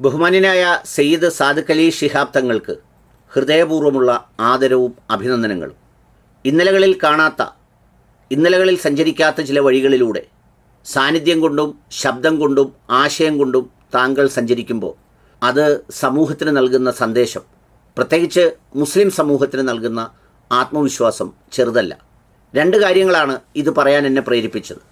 ബഹുമാന്യനായ സയ്യിദ് സാദിഖ് അലി ഷിഹാബ് തങ്ങൾക്ക് ഹൃദയപൂർവമുള്ള ആദരവും അഭിനന്ദനങ്ങളും. ഇന്നലകളിൽ കാണാത്ത ഇന്നലകളിൽ സഞ്ചരിക്കാത്ത ചില വഴികളിലൂടെ സാന്നിധ്യം കൊണ്ടും ശബ്ദം കൊണ്ടും ആശയം കൊണ്ടും താങ്കൾ സഞ്ചരിക്കുമ്പോൾ അത് സമൂഹത്തിന് നൽകുന്ന സന്ദേശം പ്രത്യേകിച്ച് മുസ്ലിം സമൂഹത്തിന് നൽകുന്ന ആത്മവിശ്വാസം ചെറുതല്ല. രണ്ട് കാര്യങ്ങളാണ് ഇത് പറയാൻ എന്നെ പ്രേരിപ്പിച്ചത്.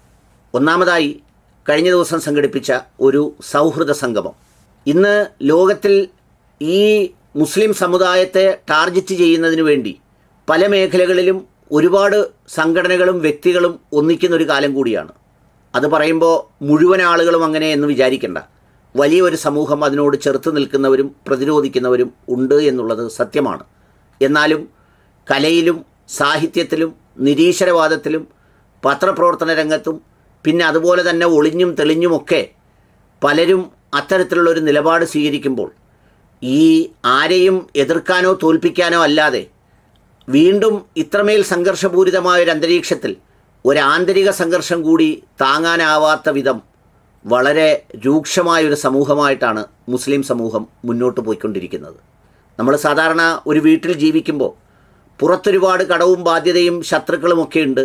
ഒന്നാമതായി കഴിഞ്ഞ ദിവസം സംഘടിപ്പിച്ച ഒരു സൗഹൃദ സംഗമം. ഇന്ന് ലോകത്തിൽ ഈ മുസ്ലിം സമുദായത്തെ ടാർഗറ്റ് ചെയ്യുന്നതിന് വേണ്ടി പല മേഖലകളിലും ഒരുപാട് സംഘടനകളും വ്യക്തികളും ഒന്നിക്കുന്ന ഒരു കാലം കൂടിയാണ്. അത് പറയുമ്പോൾ മുഴുവൻ ആളുകളും അങ്ങനെ എന്ന് വിചാരിക്കേണ്ട. വലിയൊരു സമൂഹം അതിനോട് ചെറുത്ത് നിൽക്കുന്നവരും പ്രതിരോധിക്കുന്നവരും ഉണ്ട് എന്നുള്ളത് സത്യമാണ്. എന്നാലും കലയിലും സാഹിത്യത്തിലും നിരീശ്വരവാദത്തിലും പത്രപ്രവർത്തന രംഗത്തും പിന്നെ അതുപോലെ തന്നെ ഒളിഞ്ഞും തെളിഞ്ഞുമൊക്കെ പലരും അത്തരത്തിലുള്ള ഒരു നിലപാട് സ്വീകരിക്കുമ്പോൾ ഈ ആരെയും എതിർക്കാനോ തോൽപ്പിക്കാനോ അല്ലാതെ വീണ്ടും ഇത്രമേൽ സംഘർഷപൂരിതമായ ഒരു അന്തരീക്ഷത്തിൽ ഒരു ആന്തരിക സംഘർഷം കൂടി താങ്ങാനാവാത്ത വിധം വളരെ രൂക്ഷമായൊരു സമൂഹമായിട്ടാണ് മുസ്ലിം സമൂഹം മുന്നോട്ട് പോയിക്കൊണ്ടിരിക്കുന്നത്. നമ്മൾ സാധാരണ ഒരു വീട്ടിൽ ജീവിക്കുമ്പോൾ പുറത്തൊരുപാട് കടവും ബാധ്യതയും ശത്രുക്കളുമൊക്കെ ഉണ്ട്.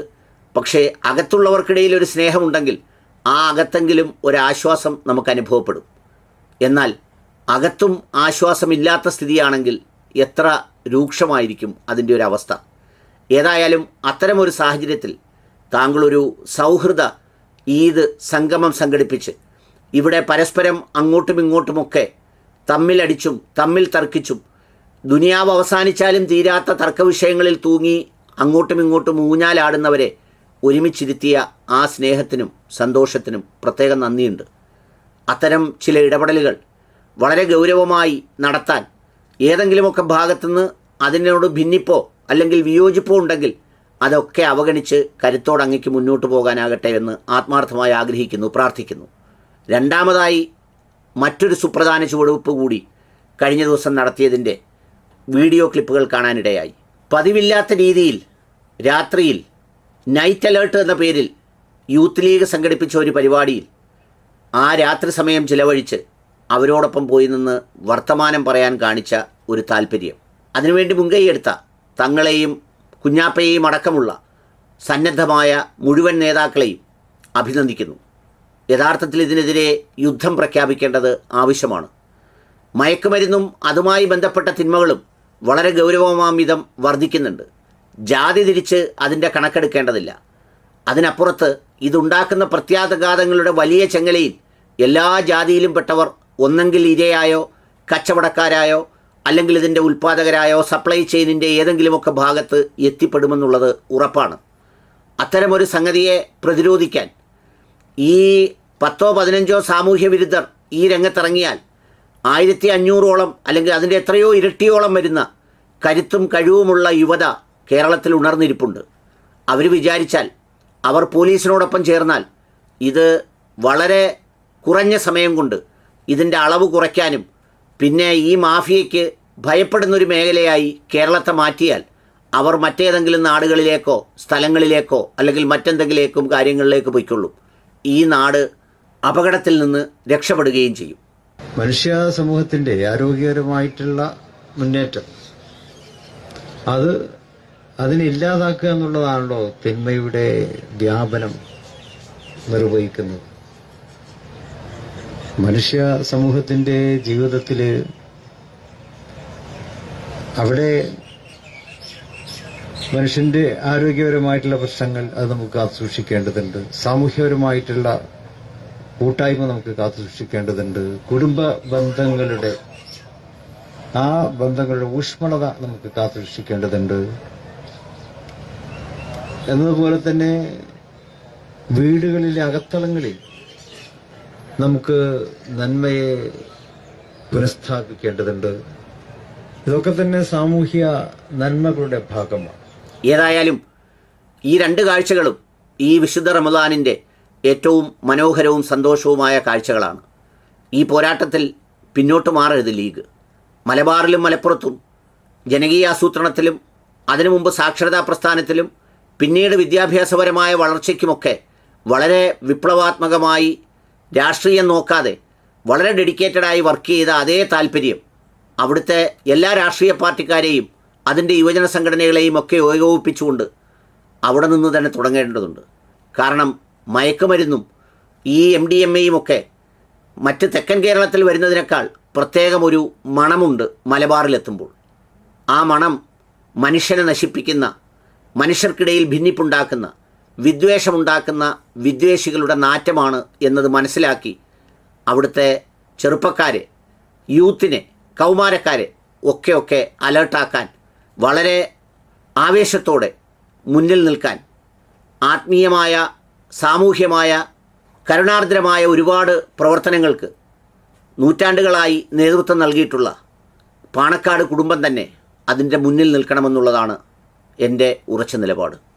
പക്ഷേ അകത്തുള്ളവർക്കിടയിൽ ഒരു സ്നേഹമുണ്ടെങ്കിൽ ആ അകത്തെങ്കിലും ഒരാശ്വാസം നമുക്ക് അനുഭവപ്പെടും. എന്നാൽ അകത്തും ആശ്വാസമില്ലാത്ത സ്ഥിതിയാണെങ്കിൽ എത്ര രൂക്ഷമായിരിക്കും അതിന്റെ ഒരു അവസ്ഥ. ഏതായാലും അത്തരമൊരു സാഹചര്യത്തിൽ താങ്കളൊരു സൗഹൃദ ഈദ് സംഗമം സംഘടിപ്പിച്ച് ഇവിടെ പരസ്പരം അങ്ങോട്ടും ഇങ്ങോട്ടുമൊക്കെ തമ്മിലടിച്ചും തമ്മിൽ തർക്കിച്ചും ദുനിയാവ് അവസാനിച്ചാലും തീരാത്ത തർക്കവിഷയങ്ങളിൽ തൂങ്ങി അങ്ങോട്ടും ഇങ്ങോട്ടും ഊഞ്ഞാലാടുന്നവരെ ഒരുമിച്ചിരുത്തിയ ആ സ്നേഹത്തിനും സന്തോഷത്തിനും പ്രത്യേകം നന്ദിയുണ്ട്. അത്തരം ചില ഇടപെടലുകൾ വളരെ ഗൗരവമായി നടത്താൻ ഏതെങ്കിലുമൊക്കെ ഭാഗത്തുനിന്ന് അതിനോട് ഭിന്നിപ്പോ അല്ലെങ്കിൽ വിയോജിപ്പോ ഉണ്ടെങ്കിൽ അതൊക്കെ അവഗണിച്ച് കരുത്തോടെ മുന്നോട്ട് പോകാനാകട്ടെ എന്ന് ആത്മാർത്ഥമായി ആഗ്രഹിക്കുന്നു പ്രാർത്ഥിക്കുന്നു. രണ്ടാമതായി മറ്റൊരു സുപ്രധാന ചുവടുവെപ്പ് കൂടി കഴിഞ്ഞ ദിവസം നടത്തിയതിന്റെ വീഡിയോ ക്ലിപ്പുകൾ കാണാനിടയായി. പതിവില്ലാത്ത രീതിയിൽ രാത്രിയിൽ നൈറ്റ് അലേർട്ട് എന്ന പേരിൽ യൂത്ത് ലീഗ് സംഘടിപ്പിച്ച ഒരു പരിപാടിയിൽ ആ രാത്രി സമയം ചിലവഴിച്ച് അവരോടൊപ്പം പോയി നിന്ന് വർത്തമാനം പറയാൻ കാണിച്ച ഒരു താല്പര്യം അതിനുവേണ്ടി മുൻകൈയെടുത്ത തങ്ങളെയും കുഞ്ഞാപ്പയെയും അടക്കമുള്ള സന്നദ്ധമായ മുഴുവൻ നേതാക്കളെയും അഭിനന്ദിക്കുന്നു. യഥാർത്ഥത്തിൽ ഇതിനെതിരെ യുദ്ധം പ്രഖ്യാപിക്കേണ്ടത് ആവശ്യമാണ്. മയക്കുമരുന്നും അതുമായി ബന്ധപ്പെട്ട തിന്മകളും വളരെ ഗൗരവമാം വിധം വർദ്ധിക്കുന്നുണ്ട്. ജാതി തിരിച്ച് അതിന്റെ കണക്കെടുക്കേണ്ടതില്ല. അതിനപ്പുറത്ത് ഇതുണ്ടാക്കുന്ന പ്രത്യാഘാതങ്ങളുടെ വലിയ ചെങ്ങലയിൽ എല്ലാ ജാതിയിലും പെട്ടവർ ഒന്നെങ്കിൽ ഇരയായോ കച്ചവടക്കാരായോ അല്ലെങ്കിൽ ഇതിന്റെ ഉൽപ്പാദകരായോ സപ്ലൈ ചെയിനിന്റെ ഏതെങ്കിലുമൊക്കെ ഭാഗത്ത് എത്തിപ്പെടുമെന്നുള്ളത് ഉറപ്പാണ്. അത്തരമൊരു സംഗതിയെ പ്രതിരോധിക്കാൻ ഈ പത്തോ പതിനഞ്ചോ സാമൂഹ്യ വിരുദ്ധർ ഈ രംഗത്തിറങ്ങിയാൽ ആയിരത്തി അഞ്ഞൂറോളം അല്ലെങ്കിൽ അതിന്റെ എത്രയോ ഇരട്ടിയോളം വരുന്ന കരുത്തും കഴിവുമുള്ള യുവത കേരളത്തിൽ ഉണർന്നിരിപ്പുണ്ട്. അവർ വിചാരിച്ചാൽ അവർ പോലീസിനോടൊപ്പം ചേർന്നാൽ ഇത് വളരെ കുറഞ്ഞ സമയം കൊണ്ട് ഇതിന്റെ അളവ് കുറയ്ക്കാനും പിന്നെ ഈ മാഫിയയ്ക്ക് ഭയപ്പെടുന്നൊരു മേഖലയായി കേരളത്തെ മാറ്റിയാൽ അവർ മറ്റേതെങ്കിലും നാടുകളിലേക്കോ സ്ഥലങ്ങളിലേക്കോ അല്ലെങ്കിൽ മറ്റെന്തെങ്കിലേക്കും കാര്യങ്ങളിലേക്ക് പോയിക്കൊള്ളും. ഈ നാട് അപകടത്തിൽ നിന്ന് രക്ഷപ്പെടുകയും ചെയ്യും. മനുഷ്യ സമൂഹത്തിന്റെ ആരോഗ്യകരമായിട്ടുള്ള മുന്നേറ്റം. അത് അതിനെ ഇല്ലാതാക്കുക എന്നുള്ളതാണല്ലോ തിന്മയുടെ വ്യാപനം നിർവഹിക്കുന്നത്. മനുഷ്യ സമൂഹത്തിന്റെ ജീവിതത്തിൽ അവിടെ മനുഷ്യന്റെ ആരോഗ്യപരമായിട്ടുള്ള പ്രശ്നങ്ങൾ അത് നമുക്ക് കാത്തുസൂക്ഷിക്കേണ്ടതുണ്ട്. സാമൂഹ്യപരമായിട്ടുള്ള കൂട്ടായ്മ നമുക്ക് കാത്തുസൂക്ഷിക്കേണ്ടതുണ്ട്. കുടുംബ ബന്ധങ്ങളുടെ ആ ബന്ധങ്ങളുടെ ഊഷ്മളത നമുക്ക് കാത്തു സൂക്ഷിക്കേണ്ടതുണ്ട് എന്നതുപോലെ തന്നെ വീടുകളിലെ അകത്തളങ്ങളിൽ നമുക്ക് നന്മയെ പുനഃസ്ഥാപിക്കേണ്ടതുണ്ട്. ഇതൊക്കെ തന്നെ സാമൂഹ്യ നന്മകളുടെ ഭാഗമാണ്. ഏതായാലും ഈ രണ്ട് കാഴ്ചകളും ഈ വിശുദ്ധ റമദാനിന്റെ ഏറ്റവും മനോഹരവും സന്തോഷവുമായ കാഴ്ചകളാണ്. ഈ പോരാട്ടത്തിൽ പിന്നോട്ട് മാറരുത് ലീഗ്. മലബാറിലും മലപ്പുറത്തും ജനകീയ ആസൂത്രണത്തിലും അതിനു മുമ്പ് സാക്ഷരതാ പ്രസ്ഥാനത്തിലും പിന്നീട് വിദ്യാഭ്യാസപരമായ വളർച്ചയ്ക്കുമൊക്കെ വളരെ വിപ്ലവാത്മകമായി രാഷ്ട്രീയം നോക്കാതെ വളരെ ഡെഡിക്കേറ്റഡായി വർക്ക് ചെയ്ത അതേ താല്പര്യം അവിടുത്തെ എല്ലാ രാഷ്ട്രീയ പാർട്ടിക്കാരെയും അതിന്റെ യുവജന സംഘടനകളെയും ഒക്കെ ഏകോപിപ്പിച്ചുകൊണ്ട് അവിടെ നിന്ന് തന്നെ തുടങ്ങേണ്ടതുണ്ട്. കാരണം മയക്കുമരുന്നും ഈ എം ഡി എം എയും ഒക്കെ മറ്റ് തെക്കൻ കേരളത്തിൽ വരുന്നതിനേക്കാൾ പ്രത്യേകം ഒരു മണമുണ്ട് മലബാറിലെത്തുമ്പോൾ. ആ മണം മനുഷ്യനെ നശിപ്പിക്കുന്ന മനുഷ്യർക്കിടയിൽ ഭിന്നിപ്പുണ്ടാക്കുന്ന വിദ്വേഷമുണ്ടാക്കുന്ന വിദ്വേഷികളുടെ നാറ്റമാണ് എന്നത് മനസ്സിലാക്കി അവിടുത്തെ ചെറുപ്പക്കാരെ യൂത്തിനെ കൗമാരക്കാരെ ഒക്കെ ഒക്കെ അലേർട്ടാക്കാൻ വളരെ ആവേശത്തോടെ മുന്നിൽ നിൽക്കാൻ ആത്മീയമായ സാമൂഹ്യമായ കരുണാർദ്രമായ ഒരുപാട് പ്രവർത്തനങ്ങൾക്ക് നൂറ്റാണ്ടുകളായി നേതൃത്വം നൽകിയിട്ടുള്ള പാണക്കാട് കുടുംബം തന്നെ അതിന്റെ മുന്നിൽ നിൽക്കണമെന്നുള്ളതാണ് എന്റെ ഉറച്ച നിലപാട്.